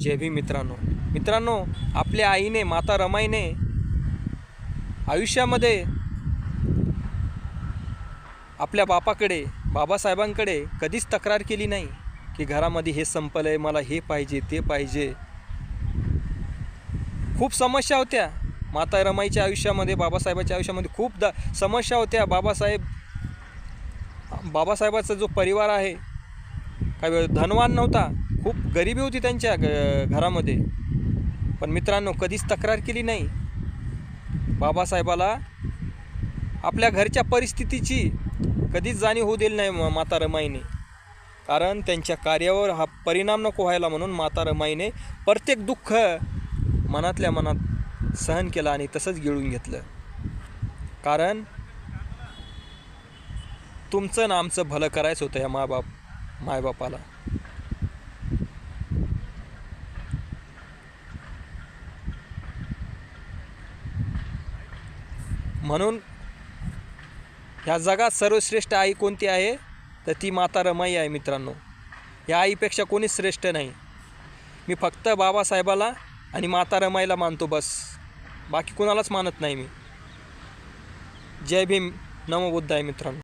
जय भीम मित्रांनो. मित्रांनो आपल्या आईने माता रमाईने आयुष्यामध्ये आपल्या बापाकडे बाबासाहेबांकडे कधीच तक्रार केली नाही की घरामध्ये हे संपलं आहे मला हे पाहिजे ते पाहिजे. खूप समस्या होत्या माता रमाईच्या आयुष्यामध्ये बाबासाहेबाच्या आयुष्यामध्ये. खूप द समस्या होत्या. बाबासाहेब बाबासाहेबाचा जो परिवार आहे काय धनवान नव्हता. खूप गरिबी होती त्यांच्या ग- घरामध्ये. पण मित्रांनो कधीच तक्रार केली नाही. बाबासाहेबाला आपल्या घरच्या परिस्थितीची कधीच जाणीव होऊ दिली नाही म- माता रमाईने. कारण त्यांच्या कार्यावर हा परिणाम नको व्हायला म्हणून माता रमाईने प्रत्येक दुःख मनातल्या मनात सहन केलं आणि तसंच गिळून घेतलं. कारण तुमचं ना आमचं भलं करायचं होतं या मायबाप मायबापाला. म्हणून ह्या जगात सर्वश्रेष्ठ आई कोणती आहे? तर ती माता रमाई आहे मित्रांनो. या आईपेक्षा कोणीच श्रेष्ठ नाही. मी फक्त बाबासाहेबाला आणि माता रमाईला मानतो बस. बाकी कोणालाच मानत नाही मी. जय भीम. नमोबुद्ध आहे मित्रांनो.